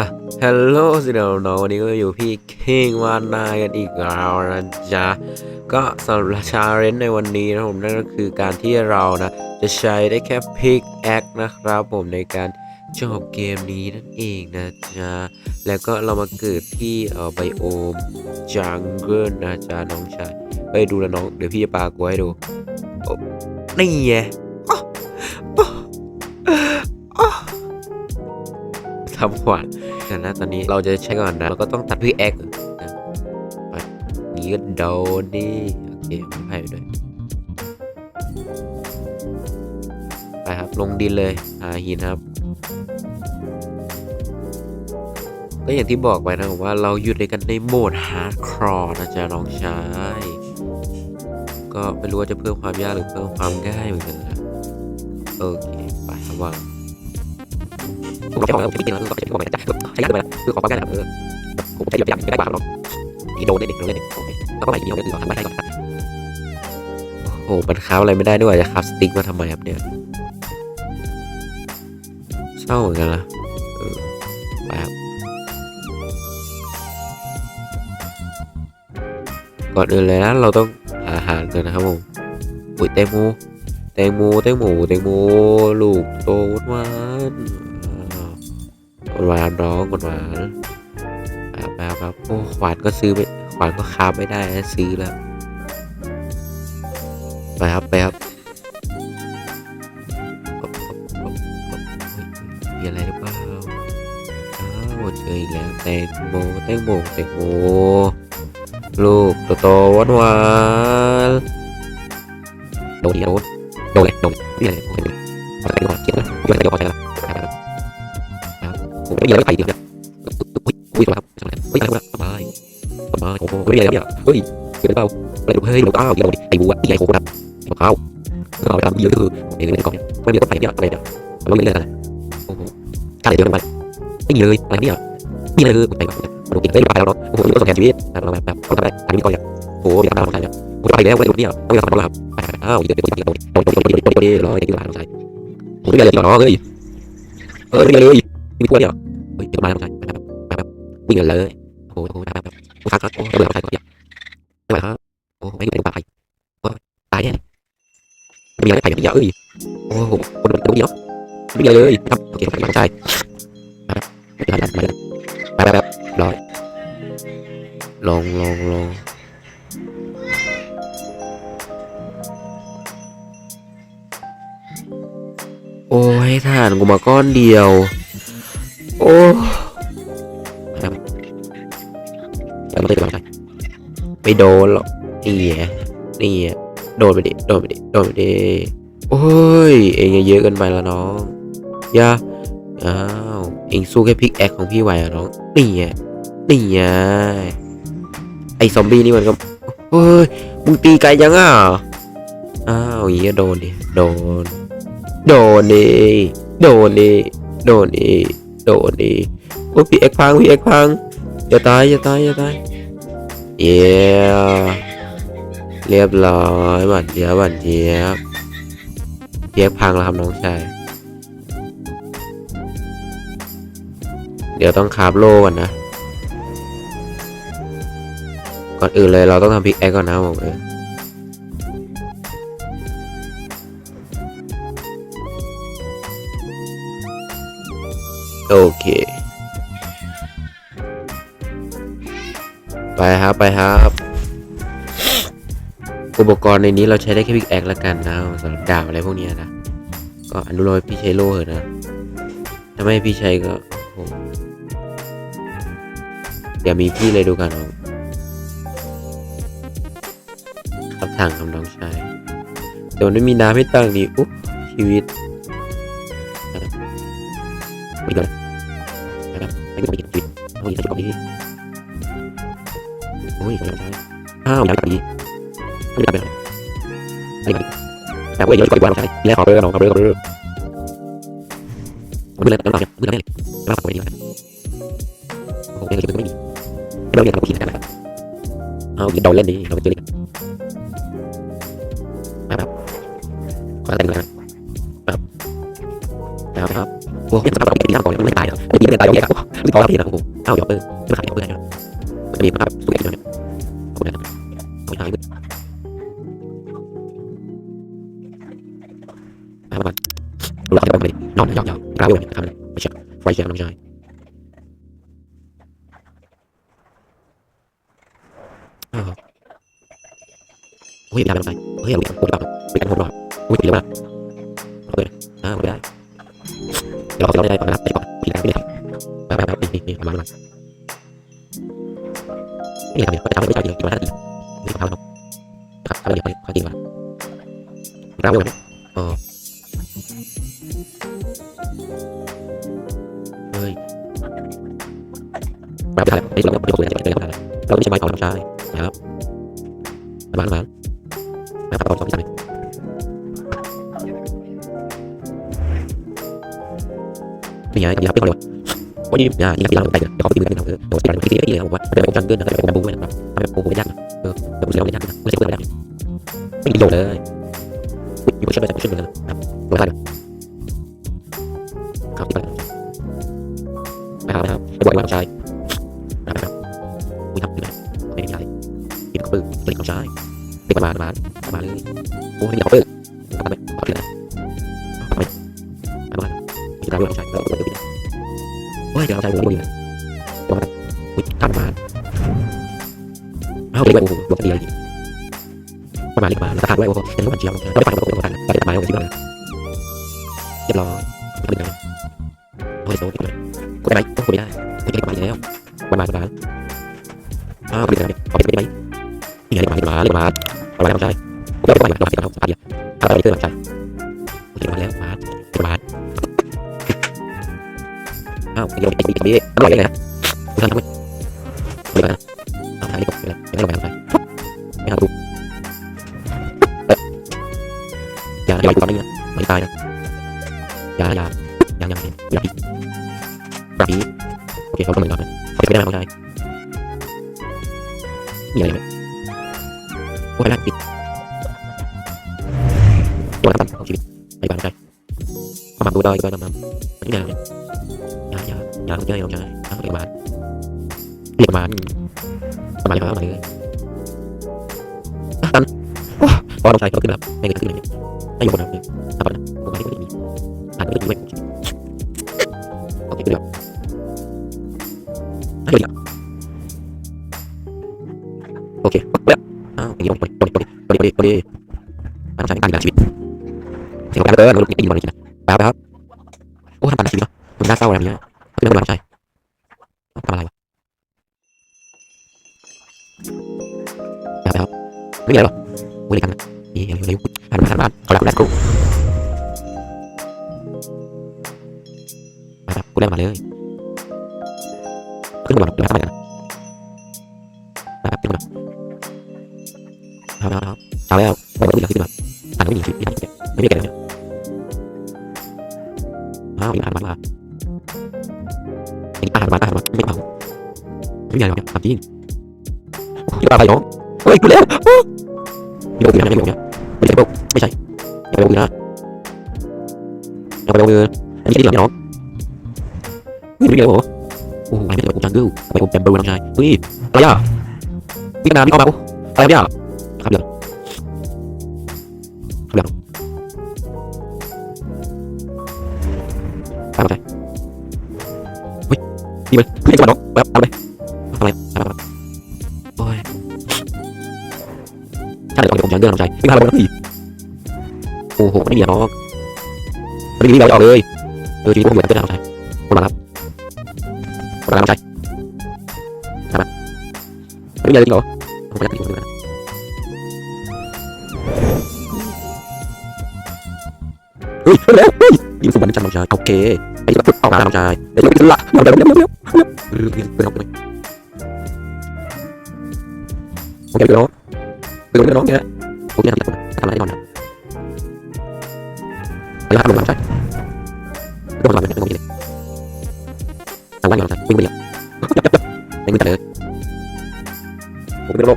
อะฮัลโหลสิเดี๋ยวน้องวันนี้ก็อยู่พี่เข่งวานนายกันอีกแล้วนะจ๊ะ ก็สำหรับชาเลนจ์ในวันนี้นะผมนั่นก็คือการที่เรานะจะใช้ได้แค่พิกแอคนะครับผมในการจบเกมนี้นั่นเองนะจ๊ะ แล้วก็เรามาเกิดที่เอ่อไบโอมจังเกิลนะจ๊ะน้องชายไปดูแลน้อง เดี๋ยวพี่จะปากูให้ดูนี่ไงทำขวัญ กันนะ ตอนนี้เราจะใช้ก่อนนะเราก็ต้องตัดพี่แอคนะนี้ก็โดนดิโอเคให้ไปด้วยไปครับลงดินเลยหาหินครับก็อย่างที่บอกไปนะว่าเราหยุดในกันในโหมดฮาร์ดคอร์นะจ๊ะน้องชาย ก็ไม่รู้ว่าจะเพิ่มความยากหรือเพิ่มความง่ายเหมือนกันนะโอเค ไปครับวาง ผมจะบอกว่าผมจะไม่กินแล้วก็จะไม่บอกไปจ้ะใช้ยากไปนะคือขอความง่ายนะเออผมใช้แบบอย่างไม่ได้กว่าหรอกอีโดนได้เด็กโดนได้เด็กแล้วก็ไปอีกนิดนึงก็ทำได้ก่อนครับโอ้มันค้าอะไรไม่ได้ด้วยจะค้าสติ๊กมาทำไมครับเนี่ยเศร้าเหมือนกันนะไปครับก่อนอื่นเลยนะเราต้องหาอาหารกันนะครับผมปุ๋ยแตงโมแตงโมแตงโมแตงโมลูกโตหวานหวานๆน้องหวานๆแบบแบบแบบโอ้ขวานก็ซื้อไม่ขวานก็คาไม่ได้นะซื้อแล้วไปครับไปครับมีอะไรหรือเปล่าอ้าวเจออีกแล้วแตงโมแตงโมแตงโมลูกโตโตหวานหวานๆโดนอีกแล้วโดนโดนเลยโดนนี่อะไรโอเคพอใส่ก่อนเขียนนะไม่ใส่เดี๋ยวพอใส่ละ ผมไม่มีอะไรไม่ไปเดียวเนี่ยอุ้ยอุ้ยครับอุ้ยอะไรวะสบายสบายโอ้โหไม่มีอะไรแล้วเนี่ยเฮ้ยเกิดเปล่าอะไรดูเฮ้ยเราอ้าวเดี๋ยวไอ้บัวไอ้โคนะมะพร้าวเราไปทำเยอะก็คือเองในกล่องเนี่ยไม่มีต้นไผ่เนี่ยอะไรเนี่ยเราเล่นอะไรโอ้โหกล้าเลยเดียวกันไปไม่มีเลยอะไรเนี่ยมีอะไรเลยไปก่อนมาดูกินได้หรือเปล่าแล้วเนาะโอ้โหนี่ก็สแกนชีวิตเราแบบแบบทำได้อันนี้ก่อนเนี่ยโอ้โหมีราคาของใครเนี่ยผมไปแล้วไอ้เนี่ยต้องมีราคาของเรครับอ้าวเดี๋ยวเดี๋ยวเดี๋ยวเดี๋ยวเดี๋ยวเดี๋ยวเดี๋ยวเดี๋ยวรอเดี๋ยวร้านของใครผมไม่มีอะไรเลยเนาะเฮ้ยเออไม่มีเลยมีพวกเนี่ยเฮ้ยเดี๋ยว มีตัวเดียวเฮ้ยจะมาแล้วผมใช่แบบวิ่งเลยโอ้โหโอ้โหแบบผู้ค้าก็โอ้ระเบิดเอาไปตัวเดียวไม่ไหวครับโอ้ไม่อยู่ในป่าไปโอ้ตายแน่ไม่มีอะไรไปไม่มีเยอะเอ้ยโอ้โหคนมันรู้เยอะไม่มีเลยครับโอเคผมใช่แบบแบบแบบแบบร้อยลองลองลองโอ้ให้ทานกูมาก้อนเดียว โอ้ครับแล้วไม่ได้กำลังใจไม่โดนหรอกนี่ไงนี่ไงโดนไปดิ โดนไปดิ โดนไปดิ โอ้ย เองเยอะเกินไปแล้วน้องอย่าอ้าว เองสู้แค่พิกแอคของพี่ไหวเหรอะน้อง นี่ไงนี่ไงไอ้ซอมบี้นี่มันก็เฮ้ย มึงตีไกลยังอะ อ้าวอย่างเงี้ยโดนดิ โดน โดนดิ โดนดิ โดนดิ โดนดิโอ้ยพี่เอ็กพังพี่เอ็กพังอย่าตายอย่าตายอย่าตายเย้เรียบร้อยหวานเจี๊ยบหวานเจี๊ยบพีเอ็กพังแล้วครับน้องชายเดี๋ยวต้องคาบโล่ก่อนนะ ก่อนอื่นเลยเราต้องทำพิกแอคก่อนนะผมเออ โอเค ไปครับ ไปครับ อุปกรณ์ในนี้เราใช้ได้แค่พิกแอคล้วกันนะสำหรับดาบอะไรพวกนี้นะ ก็อนุโลมพี่ใช้โล่เถอะนะถ้าไม่พี่ใช้ก็อ้โหเดี๋ยวมีพี่เลยดูกันครับครับทางคำน้องชายแต่มันไม่มีน้ำให้ตั้งนี่อุ๊บชีวิต เดียวนะครับไปก็ไปอีกทีโอ้ยใส่ชุกล่องนี้โอ้ยไม่ใช่อ้าวอยากดีไม่ได้แบบนั้นไม่ได้แต่ว่าเยอะกว่าอีกวันใช่แล้วขอเบอร์น้องขอเบอร์ขอเบอร์มันมือแล้วน้องเนี่ยมือแล้วแม่แล้วฝากไว้ดีกว่าโอ้โหเองจะไม่มีไม่มีทางผิดกันนะครับเอาเดาเล่นดีเราเป็นเจลิกมาแบบขอแต่งเลยครับแบบครับ โอ้ยสภาพเราปีนี้ก่อนไม่ตายนะปีนี้ตายเราแย่ครับรีบต่อแล้วพี่นะโอ้โหอ้าวยอปเปอร์ไม่ขายยอปเปอร์นะมันจะมีภาพสุดเด็ดเลยโอ้ยโอ้ยหายไปมาบ้านดูแลกันไปนอนยาวๆกล้าไปทำเลยไม่ใช่ไฟแชร์น้องชายโอ้ยยาวไปเฮ้ยเอาไปผมแบบไปกันผมหรอโอ้ยปีแล้วนะ ปนี่นี่มามานี่ทำเนี่ยก็จะทำให้ไม่ใช่ดีกี่วันนาทีนี่ทำครับครับทำเดี๋ยวไปขอกินก่อนเราไปไหมอ๋อเฮ้ยมาไปถ่ายไอ้เราเราคุยกันจะไปกันเราไม่ใช่ไม้ต่อน้ำชานะครับมามามามาต่อสองที่สามนี่ไงยับไปก่อนเลย โอ้ยอย่าอย่าอย่าเราไปเดี๋ยวเขาไปดูกันนะเออเดี๋ยวไปดูกันที่นี่เลยผมว่าเป็นจังเกินนะเป็นบูด้วยนะครับทำแบบโอ้โหไม่ยากนะเออเดี๋ยวผมจะลองเล่นยากนะไม่ใช่เพื่อนไม่ยากไม่มีโยเลยอยู่ช่วยเลยช่วยเลยครับลงได้เลยครับไปนะครับนะครับไปบ่อยว่าชายนะครับมีทำที่ไหนไม่ได้ใช่กินข้าวปืนเด็กของชายเด็กประมาณประมาณประมาณเลยโอ้ยนี่ข้าวปืนทำไมขอที่ไหนทำไมประมาณมีการเรื่องของชายแล้วก็เดี๋ย วโอ้ยเดี๋ยวชายดูดีนะประมาอุ้ยทำมาเอาวเด็กโอ้โหรวมดีเลยประมาณเล็กมาแล้วทานด้วยโอ้โหเป็นลูกบัญชีเราไม่ฟังเราไม่ฟังเราจะมาเอาไปที่เราเรียบร้อยทำเป็นไงโอ้ยโซ่ติดเลยกูได้ไหมกูไม่ได้กูจะได้ประมาณนี้แล้ววันมาวันมาอ้าวเป็นไงเอาไปได้ไหมนี่ไงเล็กมาเล็กมาเล็กมาเอาไปแล้วใช่กูได้ไปก่อนเราไปเราสปาร์ตเอาไปเติมใช่โอเคมาแล้วมาประมาณ อ้าวเดี๋ยวไปอีกทีอร่อยเลยนะกูทำทำไมไม่ได้นะเอาใช่นี่ก็ไม่ได้ไม่ได้ลงไปใช่ไม่เอาดูอย่าอย่าไปดูตอนนี้นะไม่ตายนะอย่าอย่าอย่าอย่าอย่าพีอย่าพีโอเคเขาก็เหมือนกันนะเขาจะไม่ได้มาเขาใช่มีอะไรไหมโอ้ยแล้วปิดโยนน้ำมันของชีวิตไปบ้านใช่ประมาณดูได้ก็น้ำมันนี่ไงอย่าอย่าอย่าอย่าอย่าอย่าเรียกมาเรียกมาประมาณนี้ครับมาเลยตันพอเราใช้ก็ขึ้นแบบไม่เกิดขึ้นเลยให้อยู่บนนั้นเลยทำก่อนนะผมไม่ได้มีอ่านไม่ได้มีไว้โอเคขึ้นแบบให้เลย โอเคแล้วอ้าวอย่างนี้ต้องปล่อยปล่อยปล่อยปล่อยปล่อยปล่อยต้องใช้การการชีวิตเสียงแปลเกินเราได้ยินมันเลยนะแป๊บแป๊บโอ้ทำการชีวิตเนาะมันน่าเศร้าอะไรเนี่ยเขาเป็นคนใช่ทำอะไรวะแป๊บแป๊บไม่มีอะไรหรอโอ้ยกันนะนี่เร็วเร็วอ่านมาอ่านมาเอาละกูได้กูมาครับกูได้มาเลยขึ้นมาหน่อยแล้วทำไมกันนะครับขึ้นมาเอาแล้วเอาแล้วไม่ต้องอยากขึ้นมาอ่านไม่มีสิไม่มีไม่มีแก่เนี่ยอ้าวมีอาหารมา อาหารมาอาหารมาไม่เอาไม่มีอะไรหรอกเนี่ยทำจริงอย่าไรหรอเฮ้ยกูแล้วมีโอ้ยนะไม่มีโอ้ยไม่ใช่โอ้ไม่ใช่อย่าไปโอ้ยนะอย่าไปโอ้ยอันนี้ที่หลังเนี่ยน้องเฮ้ยไม่มีอะไรหรอโอ้ยไม่ใช่โอ้จังกิลไปโอ้แจมเบอร์น้องชายเฮ้ยอะไรอะพี่นาพี่เข้ามาโอ้อะไรเนี่ยครับเดี๋ยว ปอะไรอะไรโอ้ยถ้าเดี๋ยวผมจังเกิลน้องชายพี่พาเราไปแล้วโอ้โหไม่มีน้องไม่มีเราเอาเลยเออชีวิตพวกเหมือนกันน้องชายคนมาครับคนมาน้องชายครับไม่มีอะไรจริงเหรอผมอยากติดคนดูนะเฮ้ยเร็วเฮ้ยยิงสุวรรณจันทร์น้องชายโอเคไอ้จะออกมาน้องชายไอ้จะไปละเร็วเร็วเร็วเร็วเร็วเออเร็วเร็วเร็วโอเคเร็วเร็วเร็วน้องเนี่ยโอเคทำทำอะไรนอนนะไปละทำลงน้องชายโดนหลังเลยไม่ต้องกินเลยทำวันน้องชายวิ่งไปเลยไม่วิ่งแต่เลยโอ้โหเป็นโรคโอ้โหโอ้ยโดนโดนโดนโดนวิ่งไม่เก่งมากแต่โอเคเดี๋ยว ไม่มีแล้วเรียนไปดีกว่ าตุ๊กตุ๊กตุ๊กตุ๊กไม่ทันยอมรอพี่มาเทพให้ดูกันไปเขาก็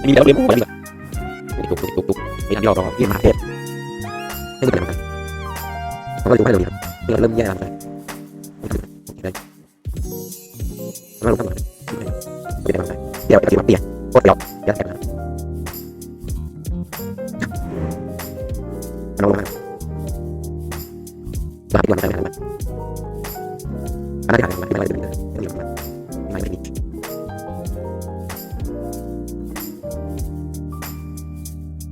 ดูให้เราดีครับเราเริ่มแย่แล้วไปได้เราล งข้างหลังเดี๋ยวเดี๋ยวเดี๋ยวเปลี่ยนโคตรเดี๋ยวเดี๋ยวแข็งนะเราลงมาล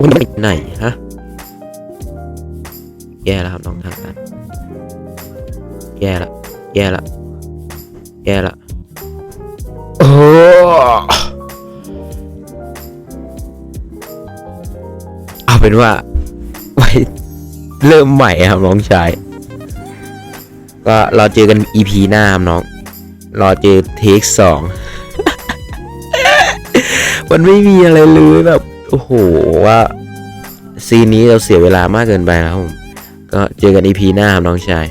มันไม่ไหนฮะ แย่แล้วครับน้องทางการแย่ละแย่ละแย่ละโอ้เอาเป็นว่าไว้เริ่มใหม่ครับน้องชาย ก็รอเจอกัน EP หน้าครับน้อง รอเจอเทคสอง มันไม่มีอะไรเลยแบบ โอ้โหว่าซีนนี้เราเสียเวลามากเกินไปแล้วผมก็เจอกันอีพีหน้าครับน้องชาย